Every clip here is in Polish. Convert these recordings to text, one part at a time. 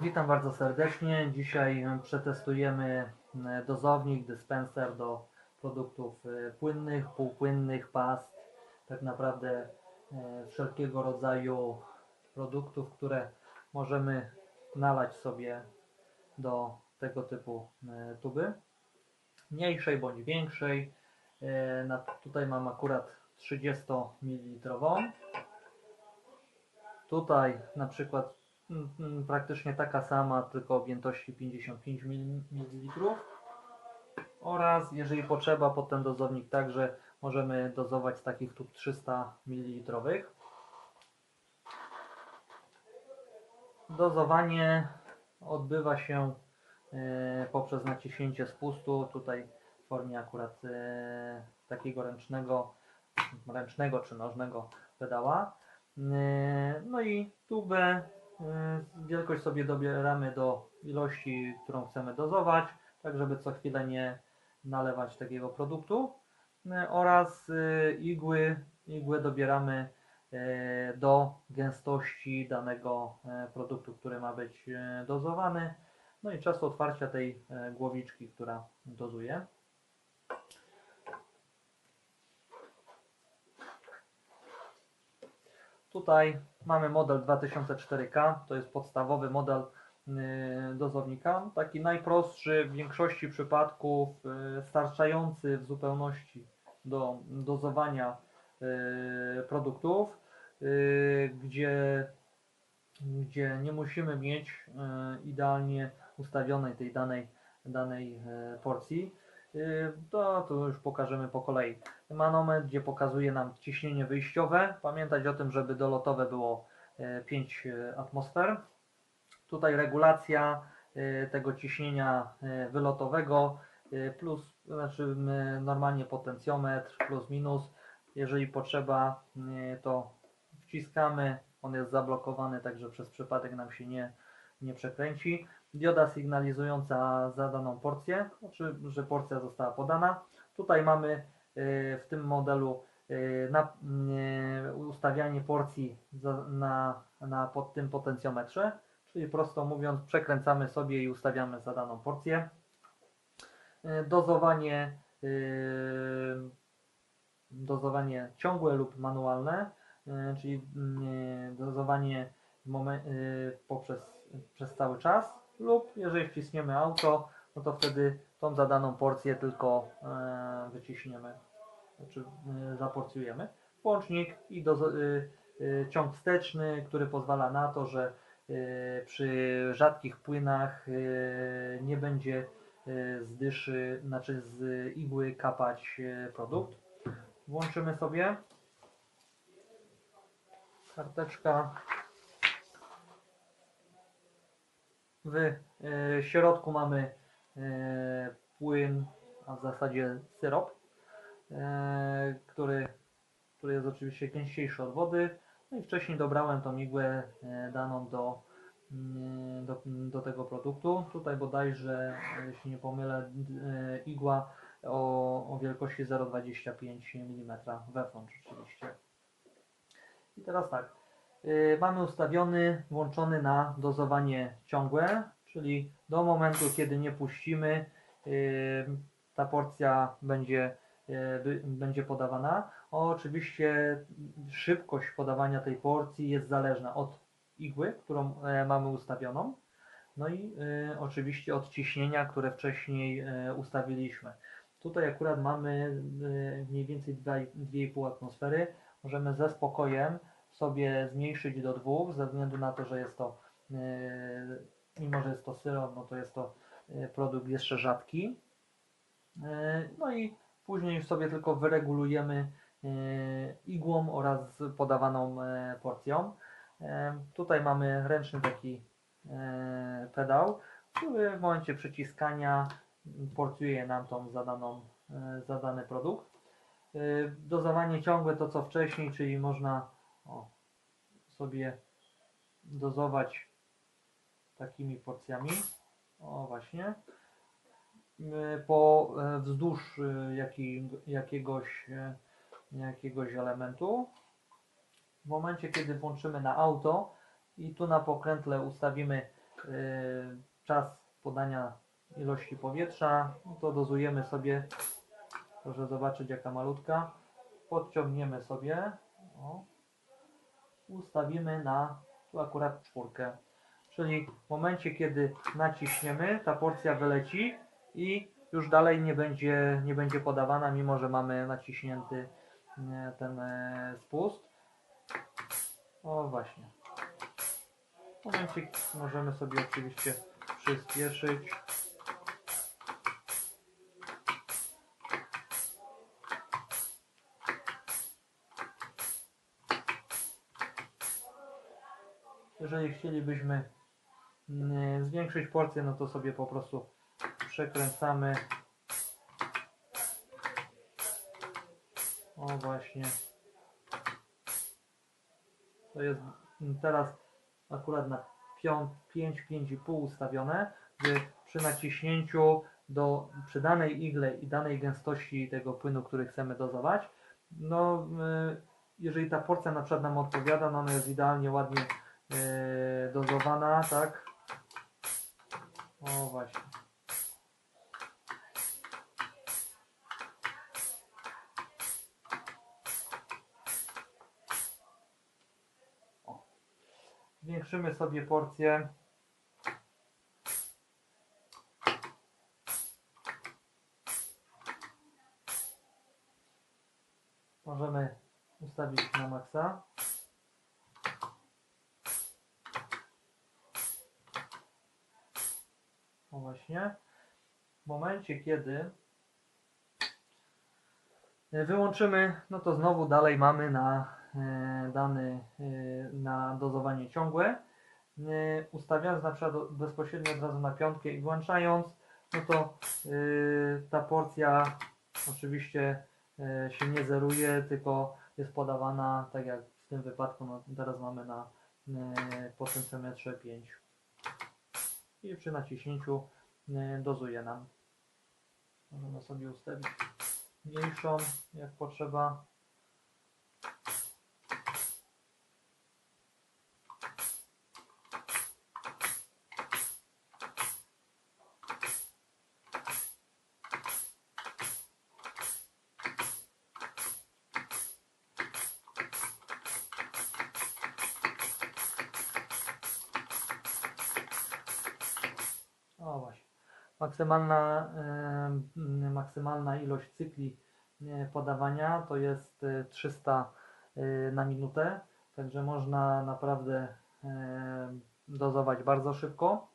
Witam bardzo serdecznie. Dzisiaj e, przetestujemy e, dozownik, dyspenser do produktów e, płynnych, półpłynnych, past, tak naprawdę wszelkiego rodzaju produktów, które możemy nalać sobie do tego typu tuby. Mniejszej bądź większej. Tutaj mam akurat 30 ml. Tutaj na przykład praktycznie taka sama, tylko objętości 55 ml. Oraz jeżeli potrzeba, pod ten dozownik także możemy dozować z takich tub 300 ml. Dozowanie odbywa się e, poprzez naciśnięcie spustu, tutaj w formie akurat e, takiego ręcznego, ręcznego czy nożnego pedała. E, No i tubę, wielkość sobie dobieramy do ilości, którą chcemy dozować, tak żeby co chwilę nie nalewać takiego produktu. E, Oraz e, igły, igły dobieramy do gęstości danego produktu, który ma być dozowany. No i czas otwarcia tej głowiczki, która dozuje. Tutaj mamy model 2004K, to jest podstawowy model y, dozownika. Taki najprostszy w większości przypadków, y, starczający w zupełności do dozowania y, produktów, gdzie, gdzie nie musimy mieć idealnie ustawionej tej danej, danej porcji. To, to już pokażemy po kolei manometr, gdzie pokazuje nam ciśnienie wyjściowe. Pamiętać o tym, żeby dolotowe było e, 5 atmosfer. Tutaj regulacja e, tego ciśnienia e, wylotowego e, plus, znaczy normalnie potencjometr plus minus. Jeżeli potrzeba, e, to wciskamy. On jest zablokowany, także przez przypadek nam się nie, nie przekręci. Dioda sygnalizująca za daną porcję, znaczy, że porcja została podana. Tutaj mamy e, w tym modelu e, na, e, ustawianie porcji na, na pod tym potencjometrze, czyli prosto mówiąc przekręcamy sobie i ustawiamy za daną porcję. E, Dozowanie, e, dozowanie ciągłe lub manualne, e, czyli mm, dozowanie e, poprzez przez cały czas lub jeżeli wciśniemy auto, no to wtedy tą zadaną porcję tylko e, wyciśniemy, czy e, zaporcjujemy. Włącznik i do, e, ciąg wsteczny, który pozwala na to, że przy rzadkich płynach nie będzie z dyszy, znaczy z igły kapać produkt. Włączymy sobie. Karteczka W środku mamy płyn, a w zasadzie syrop, e, który, który jest oczywiście gęściejszy od wody. No i wcześniej dobrałem tą igłę e, daną do, mm, do, do tego produktu. Tutaj bodajże, jeśli nie pomylę, e, igła o, o wielkości 0,25 mm wewnątrz oczywiście. I teraz tak, mamy ustawiony, włączony na dozowanie ciągłe, czyli do momentu, kiedy nie puścimy, y, ta porcja będzie, y, by- będzie podawana. Oczywiście szybkość podawania tej porcji jest zależna od igły, którą e, mamy ustawioną, no i y, oczywiście od ciśnienia, które wcześniej e, ustawiliśmy. Tutaj akurat mamy mniej więcej 2 2,5 atmosfery. Możemy ze spokojem sobie zmniejszyć do dwóch, ze względu na to, że jest to, yy, mimo że jest to syrop, no to jest to yy, produkt jeszcze rzadki. Yy, No i później już sobie tylko wyregulujemy yy, igłą oraz podawaną porcją. Tutaj mamy ręczny taki pedał, który w momencie przyciskania porcjuje nam tą zadaną, zadany produkt. Dozowanie ciągłe to co wcześniej, czyli można o, sobie dozować takimi porcjami. O właśnie. Y, Po e, wzdłuż jaki, jakiegoś, e, jakiegoś elementu. W momencie kiedy włączymy na auto i tu na pokrętle ustawimy czas podania ilości powietrza, no to dozujemy sobie, proszę zobaczyć jaka malutka, podciągniemy sobie, o, ustawimy na tu akurat czwórkę. Czyli w momencie, kiedy naciśniemy, ta porcja wyleci i już dalej nie będzie, nie będzie podawana, mimo że mamy naciśnięty e, ten e, spust. O właśnie. W momencie możemy sobie oczywiście przyspieszyć. Jeżeli chcielibyśmy zwiększyć porcję, no to sobie po prostu przekręcamy. O właśnie. To jest mm, teraz akurat na 5-5,5 ustawione, gdzie przy naciśnięciu do przy danej igle i danej gęstości tego płynu, który chcemy dozować, no y, jeżeli ta porcja na przykład nam odpowiada, no ona jest idealnie ładnie y, dozowana, tak? O właśnie. Zwiększymy sobie porcję. Możemy ustawić na maksa. Właśnie. W momencie, kiedy e, wyłączymy, no to znowu dalej mamy na e, dany e, na dozowanie ciągłe. Ustawiając na przykład bezpośrednio od razu na piątkę i włączając, no to ta porcja oczywiście się nie zeruje, tylko jest podawana tak jak w tym wypadku, no teraz mamy na potencjometrze 5 i przy naciśnięciu dozuje nam. Możemy sobie ustawić mniejszą jak potrzeba. O właśnie. Maksymalna, e, maksymalna ilość cykli e, podawania to jest e, 300 e, na minutę, także można naprawdę e, dozować bardzo szybko,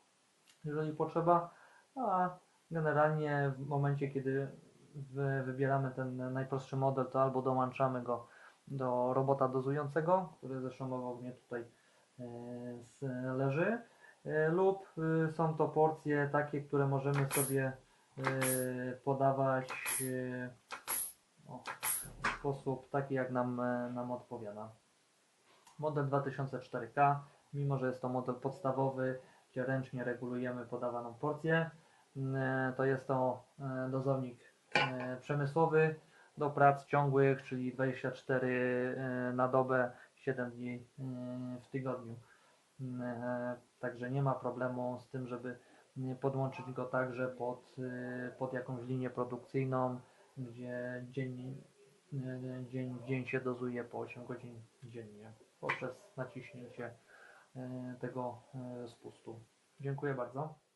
jeżeli potrzeba, a generalnie w momencie, kiedy wy- wybieramy ten najprostszy model, to albo dołączamy go do robota dozującego, który zresztą obok mnie tutaj e, leży, E, lub y, są to porcje takie, które możemy sobie y, podawać o, w sposób taki, jak nam, e, nam odpowiada. Model 2004K, mimo że jest to model podstawowy, gdzie ręcznie regulujemy podawaną porcję, to jest to e, dozownik e, przemysłowy do prac ciągłych, czyli 24 e, na dobę, 7 dni e, w tygodniu. Mm, e, Także nie ma problemu z tym, żeby nie podłączyć go także pod, y, pod jakąś linię produkcyjną, gdzie dzień, y, dzień w dzień się dozuje po 8 godzin dziennie poprzez naciśnięcie y, tego spustu. Dziękuję bardzo.